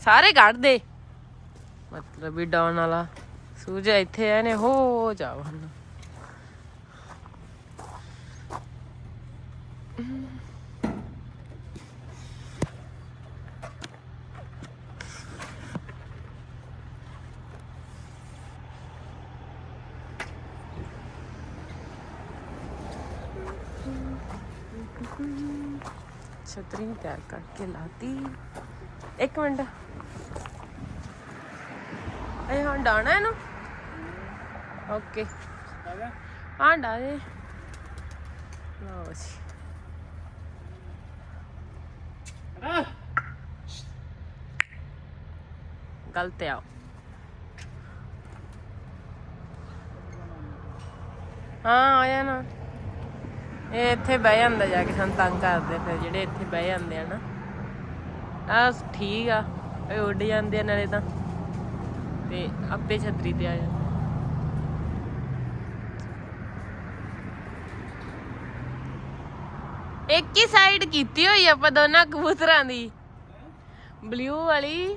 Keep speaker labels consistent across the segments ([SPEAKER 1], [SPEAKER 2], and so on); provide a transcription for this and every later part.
[SPEAKER 1] ਸਾਰੇ ਕੱਢ ਦੇ ਮਤਲਬ ਵੀ ਡਾਉਨ ਵਾਲਾ। ਸੂਰਜ ਇੱਥੇ ਆਏ ਨੇ ਹੋ ਜਾਓ ਹਨ। ਛਤਰੀ ਤਿਆਰ ਕਰਕੇ ਲਾਤੀ। ਇੱਕ ਮਿੰਟ। ਇਹ ਹੁਣ ਡਾਣਾ ਇਹਨੂੰ? ਓਕੇ। ਹਾਂ ਡਾ ਦੇ। ਲਓ ਜੀ। ਗਲਤ ਆਓ ਹਾਂ ਆਇਆ ਨਾ ਇਹ ਇੱਥੇ ਬਹਿ ਜਾਂਦਾ ਜਾ ਕੇ ਸਾਨੂੰ ਤੰਗ ਕਰਦੇ ਫਿਰ ਜਿਹੜੇ ਇੱਥੇ ਬਹਿ ਜਾਂਦੇ ਆ ਨਾ। ਆ ਠੀਕ ਆ, ਇਹ ਉੱਡ ਜਾਂਦੇ ਆ ਨਾਲੇ ਤਾਂ। ਤੇ ਆਪੇ ਛਤਰੀ ਤੇ ਆ ਜਾਂਦੇ। ਇੱਕ ਹੀ ਸਾਈਡ ਕੀਤੀ ਹੋਈ ਆਪਾਂ ਦੋਨਾਂ ਕਬੂਤਰਾਂ ਦੀ। ਬਲੂ ਵਾਲੀ।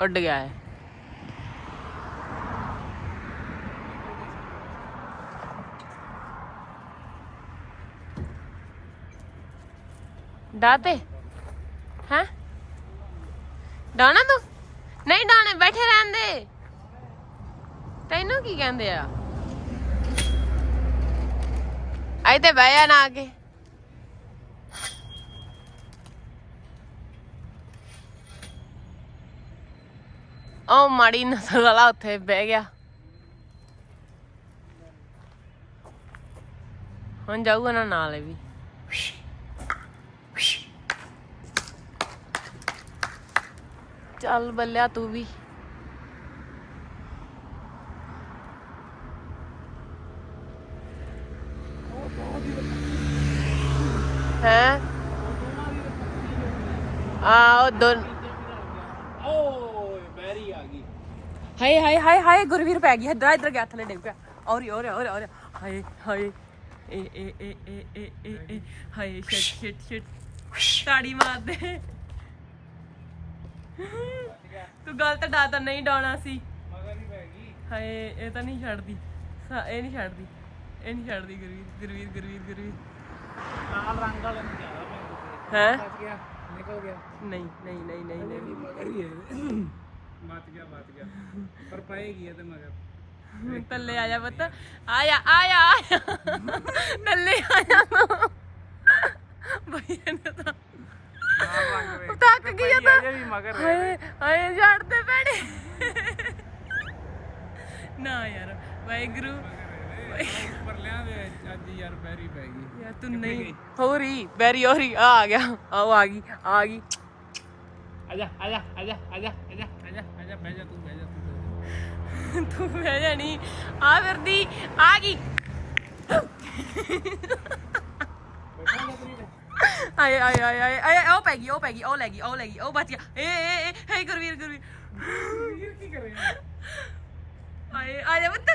[SPEAKER 1] ਉੱਡ ਗਿਆ ਹੈ ਡਾਤੇ ਹੈ? ਡਾਣਾ ਤੂੰ? ਨਹੀਂ ਡਾਣੇ ਬੈਠੇ ਰਹਿਣ ਤੈਨੂੰ ਕੀ ਕਹਿੰਦੇ ਆ? ਆਈ ਤੇ ਬਹਿ ਜਾ ਨਾ ਆ ਉਹ ਮਾੜੀ ਨਸਲ ਵਾਲਾ ਉੱਥੇ ਬਹਿ ਗਿਆ। ਹੁਣ ਜਾਊਗਾ ਨਾ ਨਾਲ ਵੀ। चल बल्या
[SPEAKER 2] तू भी। है? आओ
[SPEAKER 1] दोन हाय हाय हाय हाय गुरवीर पै गई। इधर इधर गया थले डिग पे। और और और और हाय हाय ए ए ए ए ए ए हाय शिट शिट शिट ताड़ी मार दे। ਤੂੰ ਗਲਤ ਡਾਤਾ ਨਹੀਂ ਡਾਉਣਾ ਸੀ।
[SPEAKER 2] ਮਗਰ ਹੀ ਪੈ ਗਈ
[SPEAKER 1] ਹਾਏ ਇਹ ਤਾਂ ਨਹੀਂ ਛੱਡਦੀ। ਸਾ- ਇਹ ਨਹੀਂ ਛੱਡਦੀ। ਇਹ ਨਹੀਂ ਛੱਡਦੀ ਗੁਰਵੀਰ ਗੁਰਵੀਰ ਗੁਰਵੀਰ ਗੁਰਵੀਰ।
[SPEAKER 2] ਲਾਲ ਰੰਗ ਵਾਲੇ ਨੂੰ ਜ਼ਿਆਦਾ ਪੈਂਦੇ
[SPEAKER 1] ਹੈ?
[SPEAKER 2] ਬਚ ਗਿਆ ਨਿਕਲ ਗਿਆ।
[SPEAKER 1] ਨਹੀਂ ਨਹੀਂ ਨਹੀਂ ਨਹੀਂ ਨਹੀਂ।
[SPEAKER 2] ਮਗਰ ਹੀ ਹੈ। ਬਚ ਗਿਆ ਬਚ ਗਿਆ। ਪਰ ਪਏਗੀ ਇਹਦੇ ਮਗਰ।
[SPEAKER 1] ਥੱਲੇ ਆ ਜਾ ਪੁੱਤ। ਆਇਆ ਆਇਆ ਆਇਆ। ਥੱਲੇ ਆ ਜਾ ਤੂੰ। ਭਈਆ ਨੇ ਤਾਂ
[SPEAKER 2] ਲਾਲ ਰੰਗ ਵੇ
[SPEAKER 1] ਥੱਕ ਗਿਆ ਤਾਂ
[SPEAKER 2] ਇਹ ਵੀ ਮਗਰ
[SPEAKER 1] ਹਾਏ ਹਾਏ ਛੱਡਦੇ ਭੈਣੇ ਨਾ ਯਾਰ ਵਾਹਿਗੁਰੂ।
[SPEAKER 2] ਉੱਪਰ ਲਿਆ ਦੇ ਅੱਜ ਯਾਰ ਬੈਰੀ ਪੈ ਗਈ।
[SPEAKER 1] ਯਾਰ ਤੂੰ ਨਹੀਂ ਹੋ ਰਹੀ ਬੈਰੀ ਹੋ ਰਹੀ ਆ ਆ ਗਿਆ। ਆਓ ਆ ਗਈ ਆ ਗਈ।
[SPEAKER 2] ਆਜਾ ਆਜਾ ਆਜਾ ਆਜਾ ਆਜਾ ਆਜਾ ਆਜਾ ਬਹਿ ਜਾ ਤੂੰ ਬਹਿ ਜਾ ਤੂੰ।
[SPEAKER 1] ਤੂੰ ਬਹਿ ਜਾਣੀ ਆ ਫਿਰਦੀ ਆ ਗਈ। ਆਏ ਆਏ ਆਏ ਆਏ ਆਏ ਉਹ ਪੈ ਗਈ ਉਹ ਪੈ ਗਈ ਉਹ ਲੈ ਗਈ ਉਹ ਲੈ ਗਈ ਉਹ ਬਚ ਗਿਆ। ਏ ਏ ਏ ਹੇ ਗੁਰਵੀਰ ਗੁਰਵੀਰ।
[SPEAKER 2] ਇਹ ਕੀ ਕਰ ਰਿਹਾ?
[SPEAKER 1] ਆਏ ਆ ਜਾ ਬੱਤ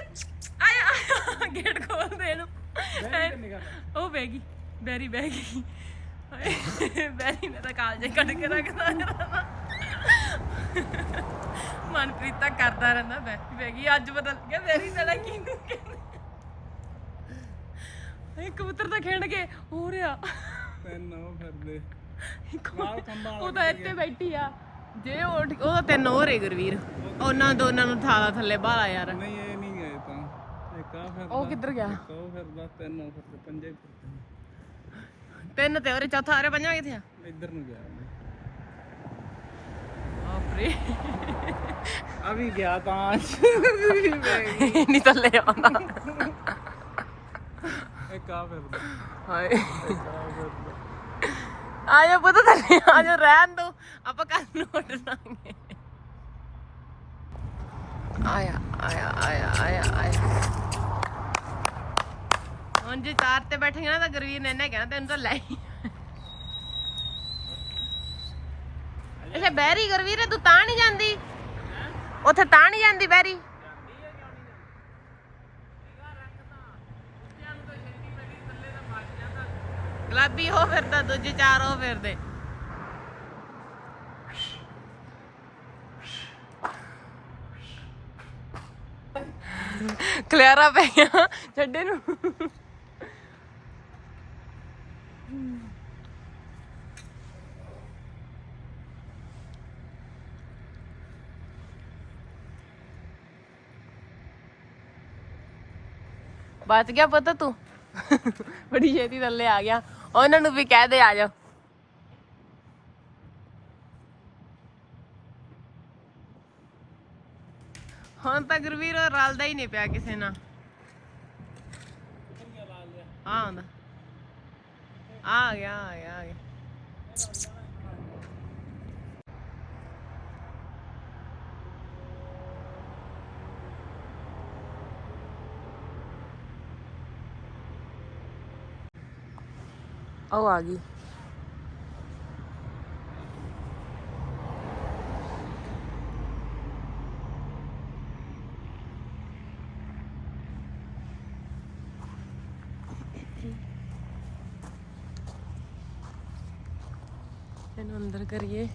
[SPEAKER 1] ਆਏ ਆ ਗੇਟ ਖੋਲ ਦੇ ਇਹਨੂੰ
[SPEAKER 2] ਬੈਰੀ ਨਿਕਲ
[SPEAKER 1] ਉਹ ਬਹਿ ਗਈ ਬੈਰੀ ਬਹਿ ਗਈ। ਹਾਏ, ਬੈਰੀ ਨੇ ਤਾਂ ਕਾਲਜੇ ਕੱਢ ਕੇ ਰੱਖਦਾ ਰਹਿੰਦਾ ਮਨਪ੍ਰੀਤ ਤਾਂ ਕਰਦਾ ਰਹਿੰਦਾ ਬੈਰੀ ਬਹਿ ਗਈ ਅੱਜ ਪਤਾ ਲੱਗਿਆ ਬੈਰੀ ਸਾਡਾ ਕਿਹਨੂੰ ਕਹਿੰਦੇ। ਇਹ ਕਬੂਤਰ ਤਾਂ ਖੇਡ ਕੇ ਹੋ ਰਿਹਾ।
[SPEAKER 2] ਤੈਨੂੰ ਉਹ ਫਿਰਦੇ। ਨਾਲ ਖੰਭਾ
[SPEAKER 1] ਉਹ ਤਾਂ ਇੱਥੇ ਬੈਠੀ ਆ। ਜੇ ਉਹ ਉਹ ਤਿੰਨ ਹੋਰ ਏ ਗੁਰਵੀਰ। ਉਹਨਾਂ ਦੋਨਾਂ ਨੂੰ ਥਾਲਾ ਥੱਲੇ ਬਾਲਾ ਯਾਰ।
[SPEAKER 2] ਨਹੀਂ ਇਹ ਨਹੀਂ ਗਏ ਤਾਂ। ਇੱਕ ਆ ਫਿਰਦਾ
[SPEAKER 1] ਉਹ ਕਿੱਧਰ ਗਿਆ?
[SPEAKER 2] ਇੱਕ ਉਹ ਫਿਰਦਾ ਤਿੰਨ ਉਹ ਫਿਰਦੇ ਪੰਜੇ ਫਿਰਦੇ
[SPEAKER 1] ਤਿੰਨ ਤੇ ਉਹਰੇ ਚੌਥਾ ਅਰੇ ਪੰਜਾਂ ਕਿੱਥੇ ਆ?
[SPEAKER 2] ਇੱਧਰ ਨੂੰ ਗਿਆ ਉਹਨੇ।
[SPEAKER 1] ਬਾਪਰੇ।
[SPEAKER 2] ਆ ਵੀ ਗਿਆ ਤਾਂ।
[SPEAKER 1] ਨਹੀਂ ਥੱਲੇ ਆਉਂਦਾ।
[SPEAKER 2] ਇੱਕ ਆ ਫਿਰਦਾ।
[SPEAKER 1] ਹਾਏ।
[SPEAKER 2] ਇੱਕ ਆ ਫਿਰਦਾ।
[SPEAKER 1] ਆਜੋ ਪੁੱਤ ਥੱਲੇ, ਆਜੋ ਰਹਿਣ ਦੋ, ਆਪਾਂ ਕੱਲ ਨੂੰ ਉੱਡ ਆਇਆ ਆਇਆ ਆਇਆ ਆਇਆ ਆਇਆ। ਹੁਣ ਜੇ ਤਾਰ ਤੇ ਬੈਠੇਗਾ ਨਾ ਤਾਂ ਗੁਰਵੀਰ ਨੇ ਇਹਨੇ ਕਹਿਣਾ, ਤੈਨੂੰ ਤਾਂ ਲੈ ਹੀ ਅੱਛਾ ਬੈਰੀ ਗੁਰਵੀਰ, ਤੂੰ ਤਾਂ ਨਹੀਂ ਜਾਂਦੀ। ਉੱਥੇ ਤਾਂ ਨਹੀਂ ਜਾਂਦੀ ਬੈਰੀ ਗੁਲਾਬੀ ਹੋ ਫਿਰਦਾ ਦੂਜੇ ਚਾਰ ਹੋ ਫਿਰਦੇ ਖਲਿਆਰਾ ਪੈ ਗਿਆ ਛੱਡੇ ਨੂੰ। ਬਚ ਗਿਆ ਪਤਾ ਤੂੰ। ਬੜੀ ਛੇਤੀ ਥੱਲੇ ਆ ਗਿਆ। ਉਹਨਾਂ ਨੂੰ ਵੀ ਕਹਿ ਦੇ, ਆ ਜਾਓ। ਹੁਣ ਤਾਂ ਗੁਰਵੀਰ ਉਹ ਰਲਦਾ ਹੀ ਨਹੀਂ ਪਿਆ ਕਿਸੇ ਨਾਲ। ਆ ਆਉਂਦਾ। ਆ ਗਿਆ ਆ ਗਿਆ ਆ ਗਿਆ। ਉਹ ਆ ਗਈ। ਇਹਨੂੰ ਅੰਦਰ ਕਰੀਏ।